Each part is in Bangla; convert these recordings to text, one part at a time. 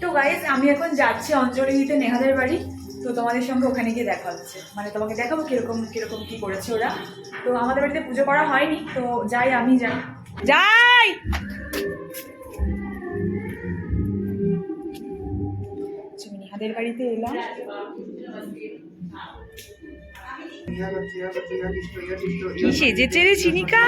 তো গাইজ আমি এখন যাচ্ছি অঞ্জলি দিতে নেহাদের বাড়ি তো তোমাদের সঙ্গে ওখানে গিয়ে দেখা হচ্ছে মানে তোমাকে দেখাবো কীরকম কীরকম কি করেছে ওরা তো আমাদের বাড়িতে পুজো করা হয়নি তো যাই আমি যাই যাই আচ্ছা, নেহাদের বাড়িতে এলাম কি সেজেছে রে চিনিকা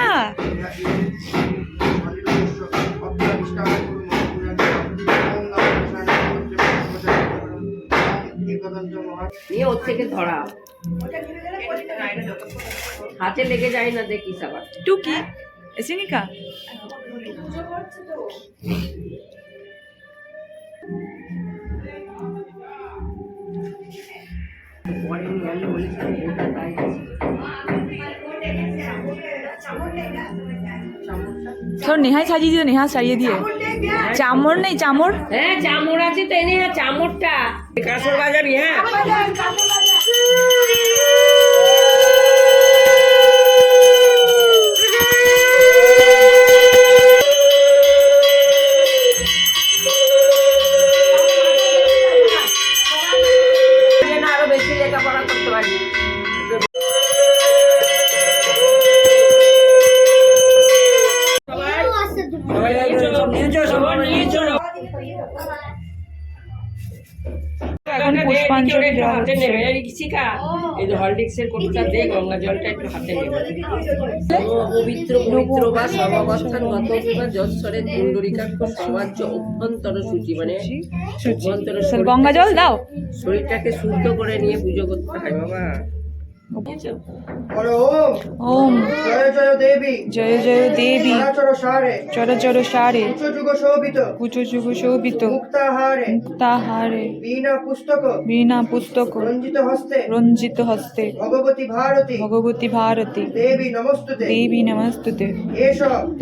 নিয়ে ওর থেকে ধরা। হাতে লেগে যায় না দেখিস আবার। টুকি? এ চিনিকা পরে নিয়ে আসলে তাই। তোর নেহাই সাজিয়ে দিও নেহা সাজিয়ে দিয়ে। চামর নেই চামর? হ্যাঁ চামড় আছে তো নেহা হ্যাঁ চামড়টা কাঁচর বাজারি হ্যাঁ হাতে নেবে। এই যে হরলিক্সের কোটোটা দে গঙ্গা জলটা একটু হাতে নেবে। পবিত্র পবিত্র বা সর্বাবস্থান গত যশ্বরের কুণ্ডরিকাক্ষ সমাজ্য অভ্যন্তর সূচি মানে অভ্যন্তর শরীরটাকে- গঙ্গা জল দাও। শরীরটাকে শুদ্ধ করে নিয়ে পুজো করতে হয় বাবা। ওম জয় জয় দেবী জয় জয় দেবী সারে চর চর সারে উচ্চ যুগ শোভিত কুচু যুগ শোভিত মুক্তাহারে মুক্তাহারে বীণা পুস্তক বীণা পুস্তক রঞ্জিত হস্তে রঞ্জিত হস্তে ভগবতী ভারতী ভগবতী ভারতী দেবী নমস্তুতে দেবী নমস্তুতে এষ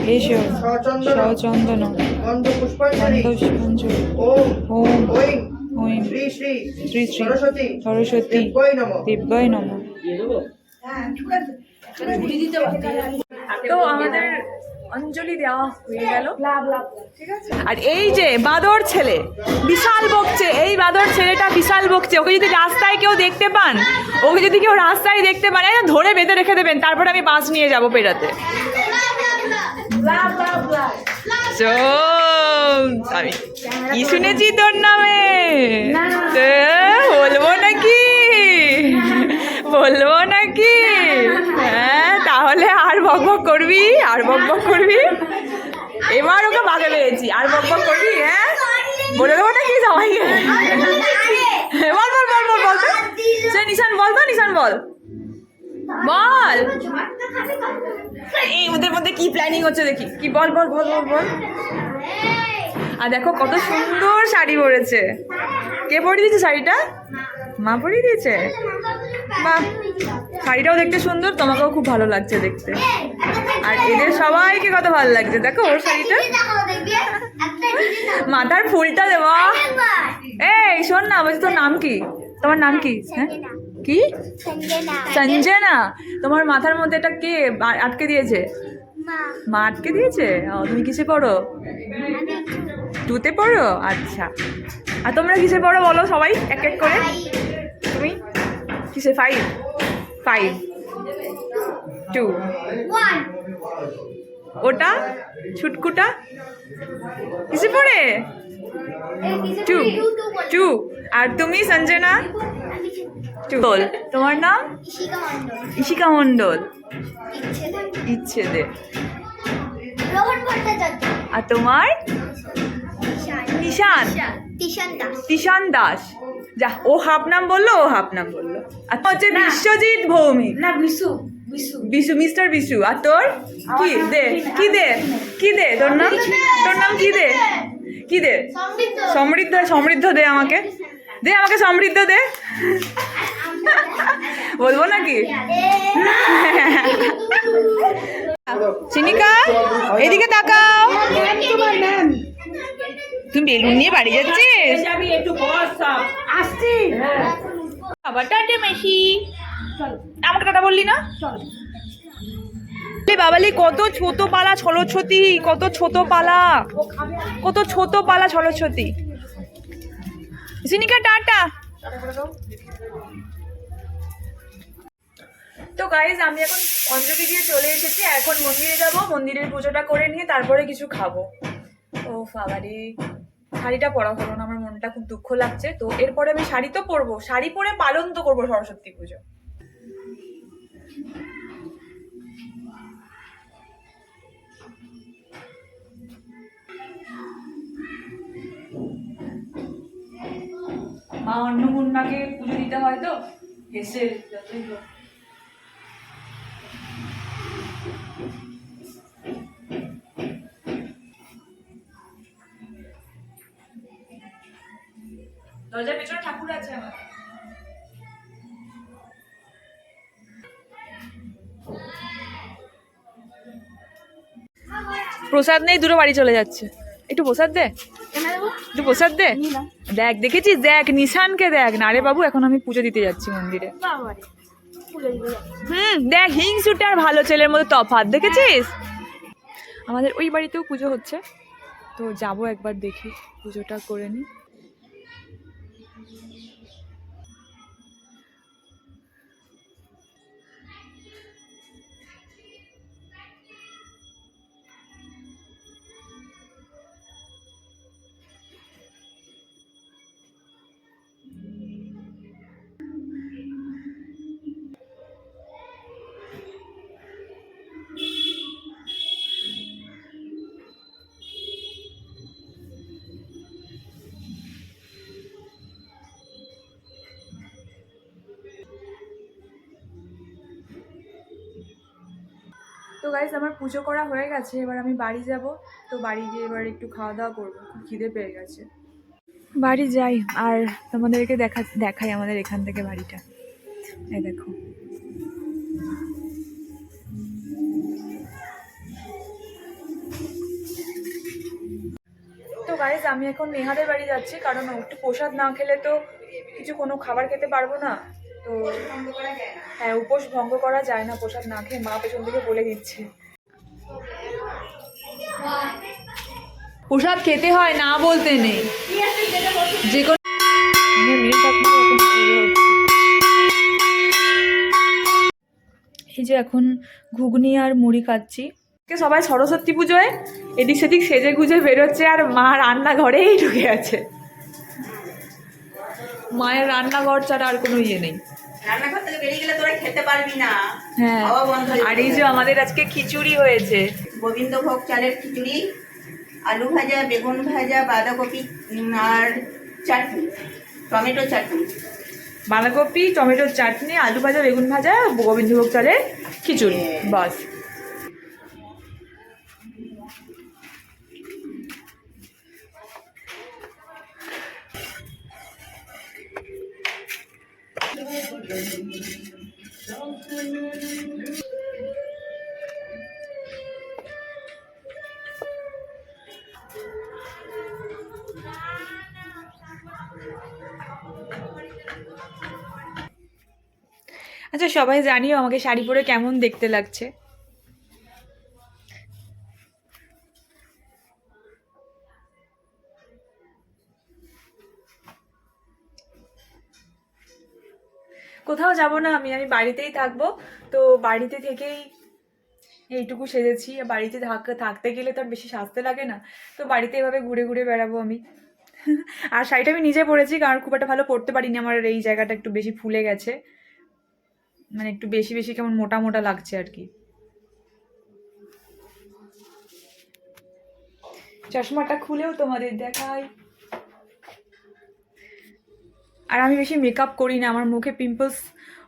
এস সচন্দন সচন্দন গন্ধ পুষ্পাঞ্জলি গন্ধপুঞ্জলি ওম ওম ঐং শ্রী শ্রী শ্রী শ্রী সরস্বতী সরস্বতী দেব্যই নম দিব্যই নম দিয়ে দেবো? তো আমাদের অঞ্জলি দেওয়া হয়ে গেল। আর এই যে বাদর ছেলে বিশাল বকছে এই বাদর ছেলেটা বিশাল বকছে। ওকে যদি রাস্তায় কেউ দেখতে পান ওকে যদি কেউ রাস্তায় দেখতে পান ধরে বেঁধে রেখে দেবেন তারপরে আমি বাস নিয়ে যাব পেরাতে। আমি কি শুনেছি তোর নামে? বলব নাকি? বলব নাকি? হ্যাঁ তাহলে আর বক বক করবি, আর বক বক করবি। এবার ওকে বাগে পেয়েছি, আর বক বক করবি হ্যাঁ? বলে দেবো নাকি সবাইকে? বল বল বল বল বল। সে নিশান, বল তো, নিশান, বল। বল। এই ওদের মধ্যে কি প্ল্যানিং হচ্ছে দেখি। কি বল বল বল বল বল। আর দেখো কত সুন্দর শাড়ি পরেছে। কে পরিয়ে দিয়েছে শাড়িটা? মা পরিয়ে দিয়েছে? বাহ শাড়িটাও দেখতে সুন্দর তোমাকেও খুব ভালো লাগছে দেখতে। আর এদের সবাইকে কত ভালো লাগছে দেখো ওর শাড়িটা। মাথার ফুলটা দেওয়া এই শোন না বলছি তোর নাম কি? তোমার নাম কি? হ্যাঁ কি? সঞ্জনা। তোমার মাথার মধ্যে এটা কে আটকে দিয়েছে? মা। আটকে দিয়েছে? ও তুমি কিসে পড়ো? টুতে পড়ো? আচ্ছা। আর তোমরা কিসে পড়ো বলো সবাই এক এক করে। কিসে ফাইভ ফাইভ টু ওটা? ছুটকুটা? কিসে পড়ে টু টু আর তুমি সঞ্জনা? টু বল তোমার নাম? ইশিকা মণ্ডল। ইচ্ছে দে। আর তোমার? নিশান তিশান দাস। তিশান দাস। যা ও হাফ নাম বলল ও হাফ নাম বলল। আর হচ্ছে বিশ্বজিৎ ভৌমিক। না বিশু বিশু। বিশু মিস্টার বিশু। আর তোর? কি দে কি দে কি দে? তোর নাম? তোর নাম কি দে? কি দে? সমৃদ্ধ সমৃদ্ধ সমৃদ্ধ দে আমাকে। দে আমাকে সমৃদ্ধ দে। বলব নাকি? চিনিকা এদিকে তাকাও। তুমি বেলুন নিয়ে বাড়ি যাচ্ছিস? যাবি একটু আসছি। আবার টাটা মেশি আমাকে টাটা বললি না? বাবালি কত ছোট পালা ছলছতি কত ছোট পালা। কত ছোট পালা ছলছতি। সিনিকা টাটা। তো গাইজ আমি এখন অঞ্জলি দিয়ে চলে এসেছি। এখন মন্দিরে যাব মন্দিরের পুজোটা করে নিয়ে তারপরে কিছু খাব। ও বাবারে শাড়িটা পরা হলো না আমার মনটা খুব দুঃখ লাগছে। তো এরপরে আমি শাড়ি তো পরবো শাড়ি পরে পালন তো করব সরস্বতী পুজো। মা অন্নপূর্ণাকে পুজো দিতে হয় তো? এসে যতই দরজার পেছনে ঠাকুর আছে আমার। প্রসাদ নেই, দুটো বাড়ি চলে যাচ্ছে। একটু প্রসাদ দে। একটু প্রসাদ দে। দেখ, দেখেছিস? দেখ, নিশানকে দেখ। না রে বাবু, এখন আমি পুজো দিতে যাচ্ছি মন্দিরে। হুম, দেখ হিংসুটা আর ভালো ছেলের মধ্যে তফাৎ, দেখেছিস? আমাদের ওই বাড়িতেও পুজো হচ্ছে। তো যাব একবার দেখি, পুজোটা করে নিই গাইজ আমার পুজো করা হয়ে গেছে, এবার আমি বাড়ি যাব। তো বাড়ি গিয়ে এবার একটু খাওয়া দাওয়া করব খিদে পেয়ে গেছে। বাড়ি যাই, আর তোমাদেরকে দেখা, দেখাই আমাদের এখান থেকে বাড়িটা। এই দেখো। তো গাইজ আমি এখন নেহাদের বাড়ি যাচ্ছি, কারণ একটু প্রসাদ না খেলে তো কিছু কোনো খাবার খেতে পারব না। তো হ্যাঁ উপোস ভঙ্গ করা যায় না প্রসাদ না খেয়ে মা পেছন থেকে বলে দিচ্ছে। প্রসাদ খেতে হয় না বলতে নেই। যে কোনো এই যে এখন ঘুগনি আর মুড়ি খাচ্ছি। কে সবাই সরস্বতী পুজোয়? এদিক সেদিক সেজে গুজে বেরোচ্ছে আর মা রান্নাঘরেই ঢুকে আছে। মায়ের রান্নাঘর ছাড়া আর কোনো ইয়ে নেই। রান্নাঘর থেকে বেরিয়ে গেলে তোরা খেতে পারবি না। হ্যাঁ। আর এই যে আমাদের আজকে খিচুড়ি হয়েছে। গোবিন্দভোগ চালের খিচুড়ি আলু ভাজা বেগুন ভাজা বাঁধাকপি আর চাটনি টমেটো চাটনি। বাঁধাকপি টমেটোর চাটনি আলু ভাজা বেগুন ভাজা গোবিন্দভোগ চালের খিচুড়ি। বাস। আচ্ছা সবাই জানিও আমাকে শাড়ি পরে কেমন দেখতে লাগছে। যাব না, আমি আমি বাড়িতেই থাকব। তো বাড়িতে থেকেই এইটুকু সেজেছি। বাড়িতে থাক, থাকতে গেলে তো আর বেশি সাজতে লাগে না। তো বাড়িতে এভাবে ঘুরে ঘুরে বেড়াবো আমি। আর শাড়িটা আমি নিজে পরেছি, কারণ খুব একটা ভালো পরতে পারিনি। আমার এই জায়গাটা একটু বেশি ফুলে গেছে। মানে একটু বেশি বেশি কেমন মোটা মোটা লাগছে আর কি। চশমাটা খুলেও তোমাদের দেখাই। আর আমি বেশি মেকআপ করি না, আমার মুখে পিম্পলস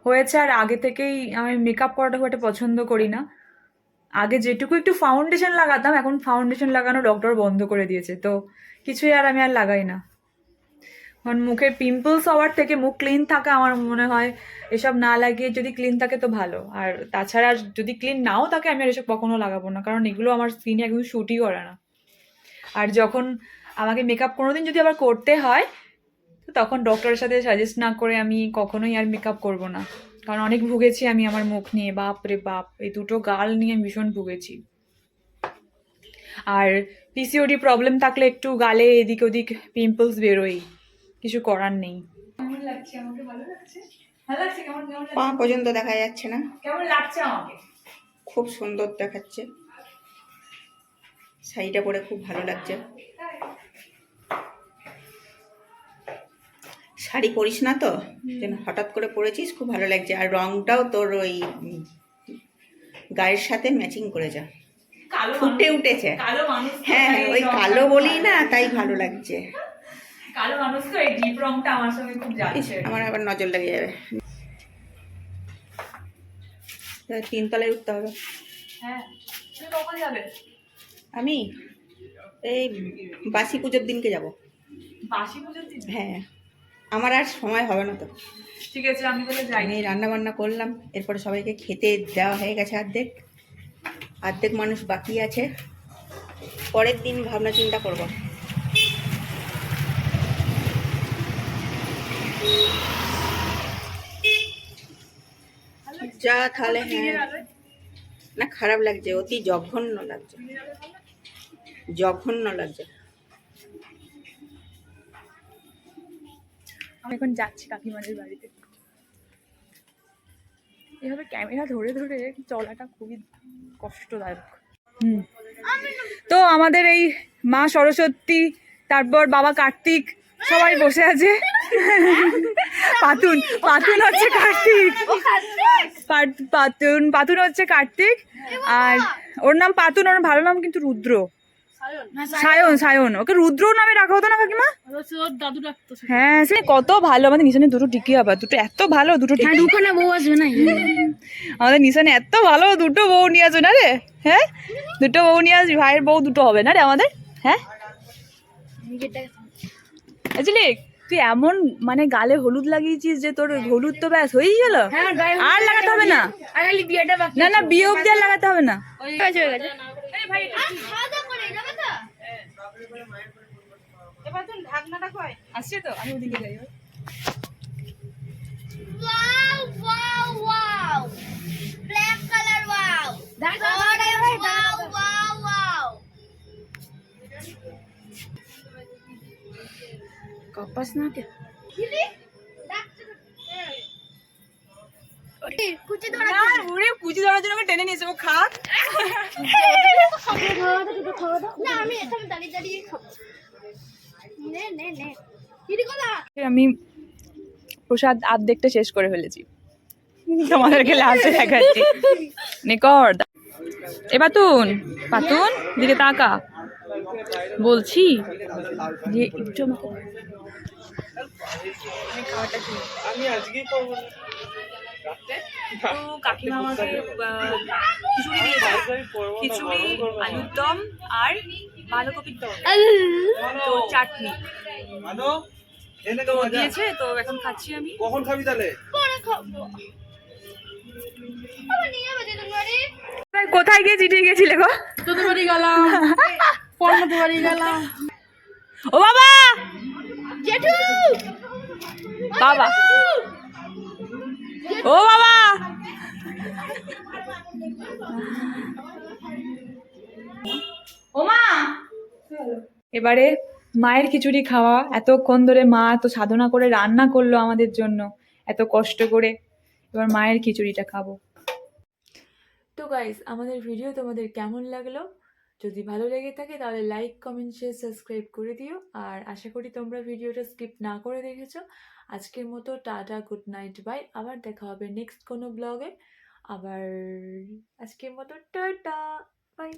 হয়েছে আর আগে থেকেই আমি মেকআপ করাটা খুব একটা পছন্দ করি না। আগে যেটুকু একটু ফাউন্ডেশন লাগাতাম, এখন ফাউন্ডেশন লাগানো ডক্টর বন্ধ করে দিয়েছে, তো কিছুই আর আমি আর লাগাই না। কারণ মুখের পিম্পলস হওয়ার থেকে মুখ ক্লিন থাকা আমার মনে হয় এসব না লাগিয়ে যদি ক্লিন থাকে তো ভালো। আর তাছাড়া যদি ক্লিন নাও থাকে আমি আর এসব কখনো লাগাবো না, কারণ এগুলো আমার স্কিনে একদম শ্যুটই করে না। আর যখন আমাকে মেকআপ কোনোদিন যদি আবার করতে হয় তো তখন ডক্টরের সাথে সাজেস্ট না করে আমি কখনোই আর মেকআপ করব না। কারণ অনেক ভুগেছি আমি আমার মুখ নিয়ে বাপ রে বাপ এই দুটো গাল নিয়ে আমি ভীষণ ভুগেছি। আর পিসিওডি প্রবলেম থাকলে একটু গালে এদিক ওদিক পিম্পলস বেরোই কিছু করার নেই। কেমন লাগছে আমাকে? ভালো লাগছে? ভালো লাগছে? কেমন কেমন পা পর্যন্ত দেখা যাচ্ছে না। কেমন লাগছে আমাকে? খুব সুন্দর দেখাচ্ছে। শাড়িটা পরে খুব ভালো লাগছে। শাড়ি পরিস না তো? হঠাৎ করে পরেছিস খুব ভালো লাগছে। আর রংটাও তোর ওই গায়ের সাথে ম্যাচিং করে যা। কালো ফুটে উঠেছে। হ্যাঁ ওই কালো বলি না তাই ভালো লাগছে। কালো মানুষ তো এই ডিপ রংটা আমার সঙ্গে খুব যাচ্ছে। আমার আবার নজর লেগে যাবে। তিনতলায় উঠতে হবে। হ্যাঁ কখন যাবে? আমি এই বাসি পুজোর দিনকে যাব। বাসি পুজোর দিন? হ্যাঁ। আমার আর সময় হবে না তো। ঠিক আছে আমি তাহলে যাই। আমি রান্না বান্না করলাম এরপরে সবাইকে খেতে দেওয়া হয়ে গেছে অর্ধেক। অর্ধেক মানুষ বাকি আছে। পরের দিন ভাবনা চিন্তা করব। যা তাহলে হ্যাঁ। না খারাপ লাগছে অতি জঘন্য লাগছে। জঘন্য লাগছে। আমি এখন যাচ্ছি কাকিমাদের বাড়িতে। এভাবে ক্যামেরা ধরে ধরে চলাটা খুবই কষ্টদায়ক। হুম। তো আমাদের এই মা সরস্বতী তারপর বাবা কার্তিক সবাই বসে আছে। পাতুন পাতুন হচ্ছে কার্তিক। পাতুন পাতুন হচ্ছে কার্তিক। আর ওর নাম পাতুন ওর ভালো নাম কিন্তু রুদ্র। সায়ন। সায়ন। ওকে রুদ্র নামে রাখা হতো না কাকিমা? হ্যাঁ সে কত ভালো। আমাদের নিশানে দুটো টিকি আবার দুটো এত ভালো দুটো টিকি। দুখানে বউ আসবে না? আমাদের নিশানে এত ভালো দুটো বউ নিয়ে আসবে না রে? হ্যাঁ? দুটো বউ নিয়ে আসবি ভাইয়ের বউ দুটো হবে না রে আমাদের? হ্যাঁ? বুঝলি তুই এমন মানে গালে হলুদ লাগিয়েছিস যে তোর হলুদ তো ব্যাস হয়েই গেল। আর লাগাতে হবে না। না। না বিয়ে অব্দি আর লাগাতে হবে না। হয়ে গেছে হয়ে গেছে খাওয়া দাওয়া করে যাবে তো আসছে তো আমি ওদিকে যাই wow wow wow black colour wow wow wow wow কপাস না কে? কুচি ধরা না ওরে পুজি ধরার জন্য টেনে নিয়েছে ও খা। না আমি এখানে দাঁড়িয়ে দাঁড়িয়ে খাব। আমি প্রসাদ আর্ধেকটা শেষ করে ফেলেছি। তোমাদেরকে লাস্টে দেখাচ্ছি। নিকর এ পাতুন পাতুন দিকে তাকা। বলছি যে একটু আমাকে আমি খাওয়াটা খেয়ে তো কাকিমা আমাকে খিচুড়ি দিয়েছে খিচুড়ি আলুর দম আর বাঁধাকপির দম। তো চাটনি। তো দিয়েছে তো এখন খাচ্ছি আমি। কখন খাবি তাহলে? কোথায় গিয়ে চিঠিয়ে গেছিলে গো? তোদের বাড়ি গেলাম। পর্ণতে বাড়ি গেলাম। ও বাবা! জেঠু! বাবা। ও বাবা। এবারে মায়ের খিচুড়ি খাওয়া এতক্ষণ ধরে মা এত সাধনা করে রান্না করল আমাদের জন্য এত কষ্ট করে। এবার মায়ের খিচুড়িটা খাব। তো গাইস আমাদের ভিডিও তোমাদের কেমন লাগল? যদি ভালো লেগে থাকে তাহলে লাইক কমেন্ট শেয়ার সাবস্ক্রাইব করে দিও। আর আশা করি তোমরা ভিডিওটা স্কিপ না করে দেখেছ। আজকের মতো টাটা গুড নাইট বাই আবার দেখা হবে নেক্সট কোনো ব্লগে আবার আজকের মতো টাটা বাই